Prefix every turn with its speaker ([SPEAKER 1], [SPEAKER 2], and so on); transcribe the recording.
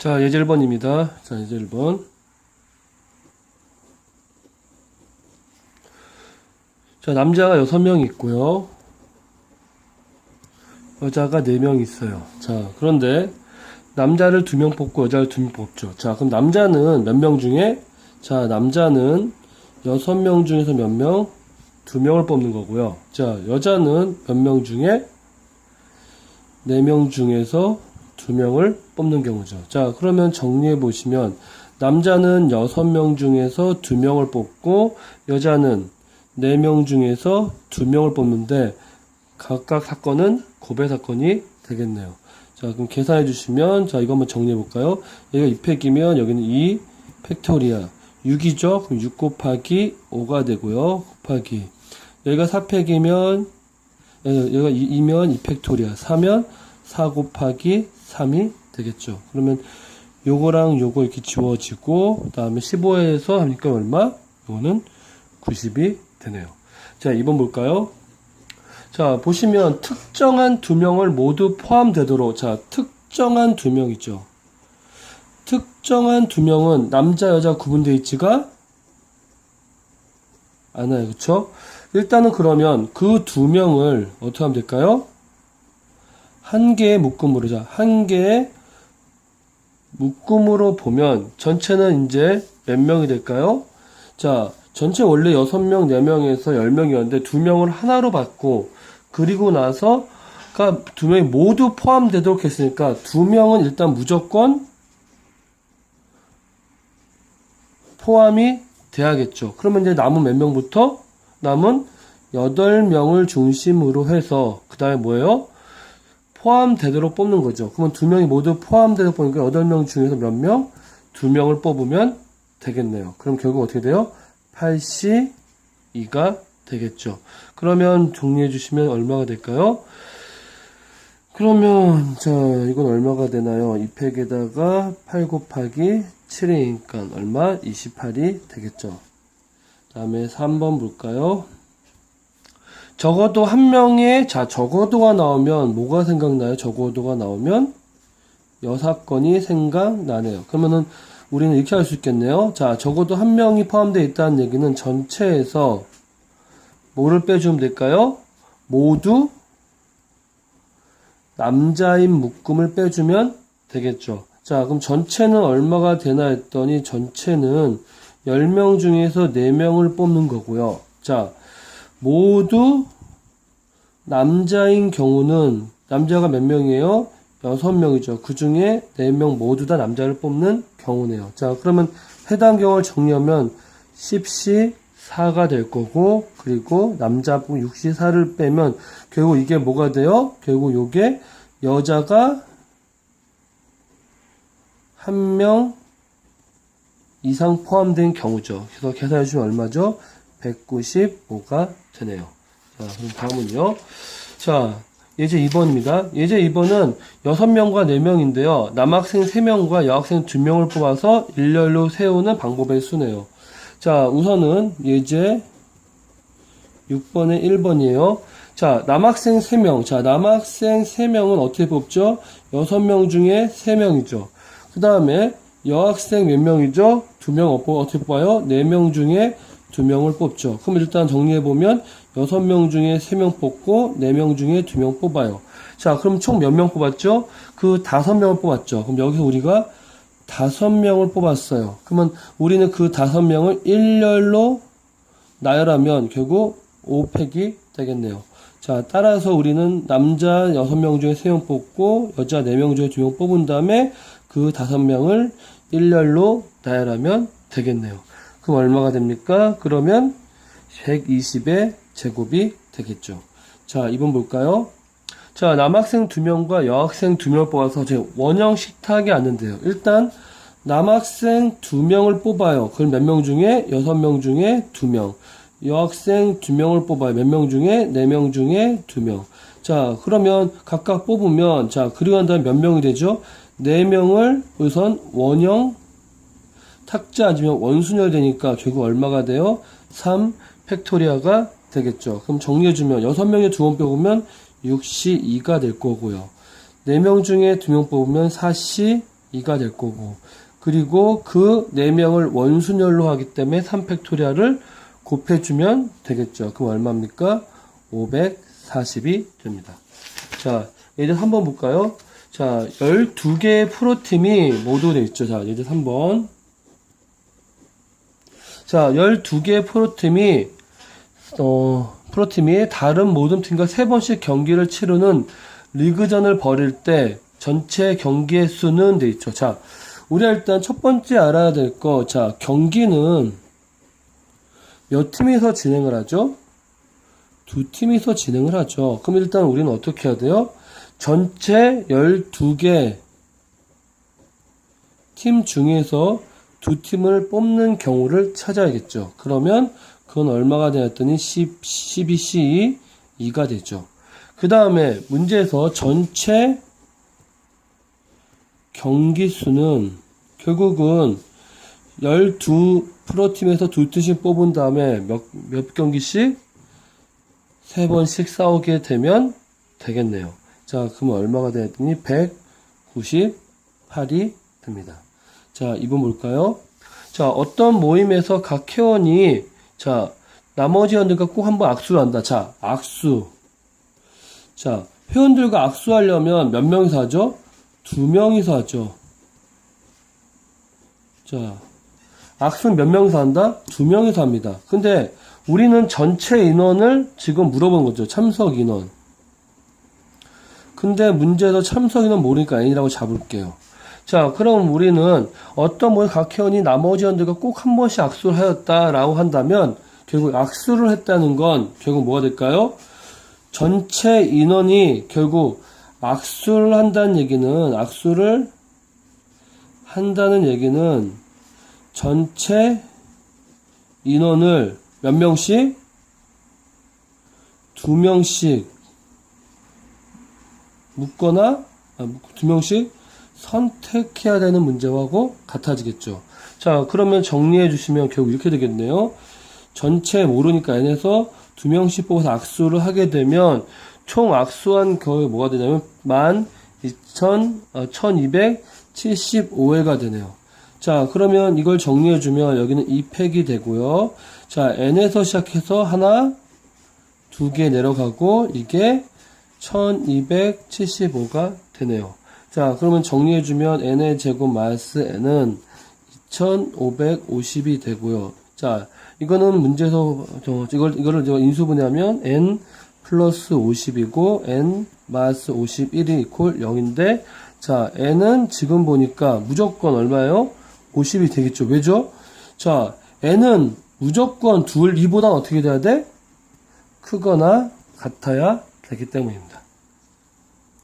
[SPEAKER 1] 자, 예제 1번입니다. 자, 예제 1번. 자, 남자가 6명 있고요. 여자가 4명 있어요. 자, 그런데 남자를 2명 뽑고 여자를 2명 뽑죠. 자, 그럼 남자는 몇 명 중에? 자, 남자는 6명 중에서 몇 명? 2명을 뽑는 거고요. 자, 여자는 몇 명 중에? 4명 중에서 2명을 뽑는 경우죠. 자, 그러면 정리해 보시면 남자는 6명 중에서 2명을 뽑고 여자는 4명 중에서 2명을 뽑는데 각각 사건은 고배 사건이 되겠네요. 자, 그럼 계산해 주시면 자, 이거 한번 정리해 볼까요? 여기가 2팩이면 여기는 2 팩토리아 6이죠? 그럼 6 곱하기 5가 되고요. 곱하기 여기가 4팩이면 여기가 2 면 2 팩토리아 4면 4 곱하기 3이 되겠죠. 그러면 요거랑 요거 이렇게 지워지고 그 다음에 15에서 하니까 얼마? 요거는 90이 되네요. 자, 2번 볼까요? 자, 보시면 특정한 두 명을 모두 포함되도록 자, 특정한 두 명이죠. 특정한 두 명은 남자 여자 구분되어 있지가 않아요. 그쵸? 일단은 그러면 그 두 명을 어떻게 하면 될까요? 한 개의 묶음으로 자, 한 개의 묶음으로 보면 전체는 이제 몇 명이 될까요? 자, 전체 원래 6명, 4명에서 10명이었는데 2명을 하나로 받고 그리고 나서 그러니까 두 명이 모두 포함되도록 했으니까 두 명은 일단 무조건 포함이 돼야겠죠. 그러면 이제 남은 몇 명부터 남은 8명을 중심으로 해서 그 다음에 뭐예요? 포함되도록 뽑는 거죠. 그러면 두 명이 모두 포함되도록 뽑으니까 8명 중에서 몇 명? 두 명을 뽑으면 되겠네요. 그럼 결국 어떻게 돼요? 82가 되겠죠. 그러면 정리해 주시면 얼마가 될까요? 그러면 자 이건 얼마가 되나요? 2팩에다가 8 곱하기 7이니까 얼마? 28이 되겠죠. 다음에 3번 볼까요? 적어도 한 명의 자 적어도가 나오면 뭐가 생각나요? 적어도가 나오면 여사건이 생각나네요. 그러면은 우리는 이렇게 할 수 있겠네요. 자 적어도 한 명이 포함되어 있다는 얘기는 전체에서 뭐를 빼주면 될까요? 모두 남자인 묶음을 빼주면 되겠죠. 자, 그럼 전체는 얼마가 되나 했더니 전체는 10명 중에서 4명을 뽑는 거고요. 자, 모두 남자인 경우는 남자가 몇 명이에요? 6명이죠. 그 중에 4명 모두 다 남자를 뽑는 경우네요. 자, 그러면 해당 경우를 정리하면 10시 4가 될 거고 그리고 남자분 6시 4를 빼면 결국 이게 뭐가 돼요? 결국 요게 여자가 한 명 이상 포함된 경우죠. 그래서 계산해 주면 얼마죠? 195가 되네요. 자, 그럼 다음은요. 자, 예제 2번입니다. 예제 2번은 6명과 4명인데요. 남학생 3명과 여학생 2명을 뽑아서 일렬로 세우는 방법의 수네요. 자, 우선은 예제 6번의 1번이에요. 자, 남학생 3명. 자, 남학생 3명은 어떻게 뽑죠? 6명 중에 3명이죠. 그 다음에 여학생 몇 명이죠? 2명 어떻게 뽑아요? 4명 중에 2명을 뽑죠. 그럼 일단 정리해 보면 6명 중에 3명 뽑고 4명 중에 2명 뽑아요. 자, 그럼 총 몇 명 뽑았죠? 그 5명을 뽑았죠. 그럼 여기서 우리가 다섯 명을 뽑았어요. 그러면 우리는 그 다섯 명을 일렬로 나열하면 결국 5팩이 되겠네요. 자, 따라서 우리는 남자 여섯 명 중에 세명 뽑고 여자 네명 중에 두명 뽑은 다음에 그 다섯 명을 일렬로 나열하면 되겠네요. 그럼 얼마가 됩니까? 그러면 120의 제곱이 되겠죠. 자, 2번 볼까요? 자, 남학생 두 명과 여학생 두 명을 뽑아서 제 원형 식탁에 앉는데요. 일단 남학생 두 명을 뽑아요. 그럼 몇 명 중에 여섯 명 중에 두 명. 여학생 두 명을 뽑아요. 몇 명 중에 네명 중에 두 명. 자, 그러면 각각 뽑으면 자, 그리고 난 다음에 몇 명이 되죠? 네 명을 우선 원형 탁자 앉으면 원순열 되니까 결국 얼마가 돼요? 3 팩토리아가 되겠죠. 그럼 정리해주면 6명에 두번 뽑으면 6시 2가 될 거고요. 4명 중에 2명 뽑으면 4시 2가 될 거고 그리고 그 4명을 원순열로 하기 때문에 3팩토리얼을 곱해주면 되겠죠. 그럼 얼마입니까? 540이 됩니다. 자, 예제 3번 볼까요? 자, 12개의 프로팀이 모두 돼 있죠. 자, 예제 3번. 자, 12개의 프로팀이, 어, 프로팀이 다른 모든 팀과 3번씩 경기를 치르는 리그전을 벌일 때 전체 경기의 수는 돼 있죠. 자, 우리가 일단 첫 번째 알아야 될 거, 자, 경기는 몇 팀이서 진행을 하죠? 두 팀이서 진행을 하죠. 그럼 일단 우리는 어떻게 해야 돼요? 전체 12개 팀 중에서 두 팀을 뽑는 경우를 찾아야겠죠. 그러면 그건 얼마가 되었더니 10, 12C 2가 되죠. 그 다음에 문제에서 전체 경기 수는 결국은 12 프로팀에서 두 팀씩 뽑은 다음에 몇, 몇 경기씩? 세 번씩 싸우게 되면 되겠네요. 자, 그럼 얼마가 되었더니 198이 됩니다. 자, 2번 볼까요? 자, 어떤 모임에서 각 회원이, 자, 나머지 회원들과 꼭 한번 악수를 한다. 자, 악수. 자, 회원들과 악수하려면 몇 명이서 하죠? 두 명이서 하죠. 자, 악수는 몇 명이서 한다? 두 명이서 합니다. 근데 우리는 전체 인원을 지금 물어본 거죠. 참석 인원. 근데 문제에서 참석 인원 모르니까 아니라고 잡을게요. 자, 그럼 우리는 어떤 모임 각 회원이 나머지 회원들과 꼭 한 번씩 악수를 하였다라고 한다면 결국 악수를 했다는 건 결국 뭐가 될까요? 전체 인원이 결국 악수를 한다는 얘기는 악수를 한다는 얘기는 전체 인원을 몇 명씩? 두 명씩 묶거나 아, 두 명씩 선택해야 되는 문제하고 같아지겠죠. 자, 그러면 정리해 주시면 결국 이렇게 되겠네요. 전체 모르니까 n에서 두 명씩 뽑아서 악수를 하게 되면 총 악수한 거에 뭐가 되냐면 만 2천, 어, 1275회가 되네요. 자, 그러면 이걸 정리해 주면 여기는 2팩이 되고요. 자, n에서 시작해서 하나, 두 개 내려가고 이게 1275가 되네요. 자, 그러면 정리해 주면 n의 제곱 마이너스 n은 2550이 되고요. 자, 이거는 문제에서 저 이걸 이거를 인수분해하면 n 플러스 50이고 n 마이너스 51이 이퀄 0인데 자, n은 지금 보니까 무조건 얼마예요? 50이 되겠죠. 왜죠? 자, n은 무조건 둘, 2보다 어떻게 돼야 돼? 크거나 같아야 되기 때문입니다.